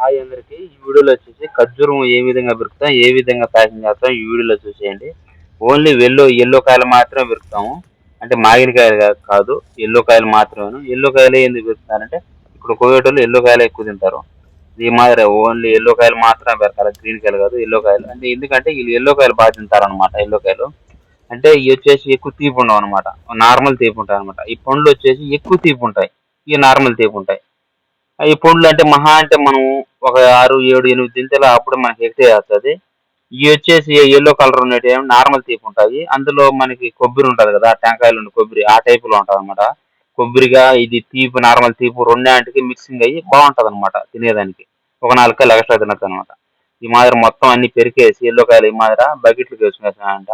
Hi అందరికి. ఈ వీడియోలో వచ్చేసి ఖర్జూరం ఏ విధంగా పెరుకుతాం ఏ విధంగా ప్యాకింగ్ చేస్తాం ఈ వీడియోలో చూసేయండి. ఓన్లీ ఎల్లో ఎల్లో కాయలు మాత్రమే పెరుకుతాము అంటే మాగిన కాయలు కాదు ఎల్లో కాయలు మాత్రమే ఎల్లో కాయలు ఎందుకు పెరుకుతారంటే ఇప్పుడు కోయేటోళ్ళు ఎల్లో కాయలు ఎక్కువ తింటారు. ఈ మాదిరి ఓన్లీ ఎల్లో కాయలు మాత్రమే పెరకాలి గ్రీన్ కాయలు కాదు ఎల్లో కాయలు. అంటే ఎందుకంటే వీళ్ళు ఎల్లో కాయలు బాగా తింటారు అనమాట ఎల్లో కాయలు. అంటే ఇవి వచ్చేసి ఎక్కువ తీపి ఉండవు అనమాట నార్మల్ తీపి ఉంటాయి అనమాట ఈ పండ్లు వచ్చేసి ఎక్కువ తీపి ఉంటాయి ఇవి నార్మల్ తీపి ఉంటాయి ఈ పండ్లు అంటే మహా అంటే మనం ఒక ఆరు ఏడు ఎనిమిది తింటే అప్పుడు మనకి ఎక్కువ అవుతుంది ఇవి వచ్చేసి ఎల్లో కలర్ ఉండేవి నార్మల్ తీపి ఉంటాయి. అందులో మనకి కొబ్బరి ఉంటది కదా టెంకాయలు ఉండే కొబ్బరి ఆ టైప్లో ఉంటది అనమాట కొబ్బరిగా ఇది తీపి నార్మల్ తీపి రెండాంటికి మిక్సింగ్ అయ్యి బాగుంటది అనమాట తినేదానికి. ఒక నాలుగు కాయలు ఎక్స్ట్రా తినచ్చు అనమాట ఈ మాదిరి మొత్తం అన్ని పెరికేసి ఎల్లో కాయలు ఈ మాదిర బకెట్లకు వేసుకునేసానంట.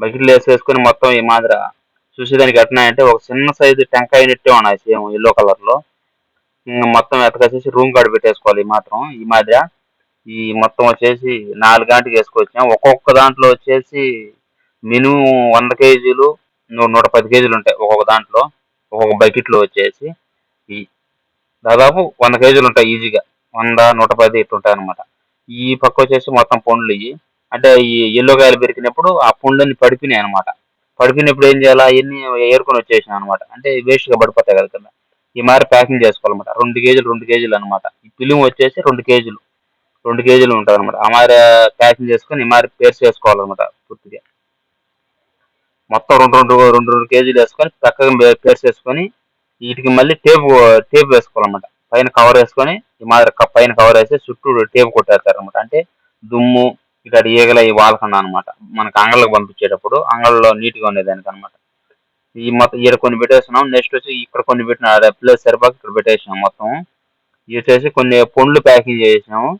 బకెట్లు వేసేసుకొని మొత్తం ఈ మాదిర చూసేదానికి ఎట్లా ఒక చిన్న సైజు టెంకాయ నెట్టే ఉన్నాయి సేమ్ ఎల్లో కలర్లో. మొత్తం ఎతకేసేసి రూమ్ కాడ పెట్టేసుకోవాలి ఈ మాత్రం ఈ మాదిరి. ఈ మొత్తం వచ్చేసి నాలుగు గంటకి వేసుకొచ్చాం. ఒక్కొక్క దాంట్లో వచ్చేసి మినిమం వంద కేజీలు నూట పది కేజీలు ఉంటాయి ఒక్కొక్క దాంట్లో. ఒక్కొక్క బకెట్లో వచ్చేసి ఈ దాదాపు వంద కేజీలు ఉంటాయి ఈజీగా. వంద నూట పది ఇట్లుంటాయి అనమాట ఈ పక్క వచ్చేసి మొత్తం పండ్లు ఇవి అంటే ఈ ఎల్లో కాయలు పెరికినప్పుడు ఆ పండ్లన్నీ పడిపోయినాయి అనమాట పడిపినప్పుడు ఏం చేయాలి? అవన్నీ ఏరుకొని వచ్చేసినాయి అనమాట అంటే వేస్ట్గా పడిపోతాయి కదా కింద. ఈ మాదిరి ప్యాకింగ్ చేసుకోవాలన్నమాట. రెండు కేజీలు రెండు కేజీలు అనమాట ఈ పిలుము వచ్చేసి రెండు కేజీలు. రెండు కేజీలు ఉంటుంది అనమాట ఆ మాదిరి ప్యాకింగ్ చేసుకొని ఈ మాదిరి పేర్స్ చేసుకోవాలన్నమాట పూర్తిగా. మొత్తం రెండు రెండు రెండు రెండు కేజీలు వేసుకొని చక్కగా పేర్స్ వేసుకొని వీటికి మళ్ళీ టేప్ టేప్ వేసుకోవాలన్నమాట. పైన కవర్ వేసుకొని ఈ మాదిరి పైన కవర్ వేసి చుట్టూ టేప్ కొట్టేస్తారు అనమాట అంటే దుమ్ము ఇక్కడ ఈగల ఈ వాలకుండా అనమాట మనకి అంగళ్ళకి పంపించేటప్పుడు అంగళ్ళలో నీట్గా ఉండేదానికి అనమాట ఈ మొత్తం ఇక్కడ కొన్ని పెట్టేస్తున్నాం. నెక్స్ట్ వచ్చి ఇక్కడ కొన్ని పెట్టిన ప్లేస్ సరిపోక ఇక్కడ పెట్టేసినాం మొత్తం. ఇవి వచ్చేసి కొన్ని పండ్లు ప్యాకింగ్ చేసినాము.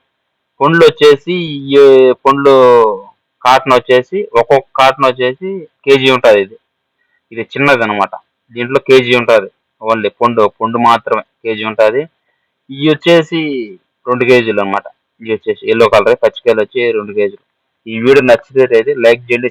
పండ్లు వచ్చేసి ఈ పండ్లు కాటన్ వచ్చేసి ఒక్కొక్క కాటన్ వచ్చేసి కేజీ ఉంటుంది ఇది. ఇది చిన్నది అనమాట దీంట్లో కేజీ ఉంటుంది. ఓన్లీ పండు పండు మాత్రమే కేజీ ఉంటుంది. ఇవి వచ్చేసి రెండు కేజీలు అనమాట ఇవి వచ్చేసి ఎల్లో కలర్ పచ్చికాయలు వచ్చి రెండు కేజీలు ఈ వీడియో నచ్చితే లైక్ చేయండి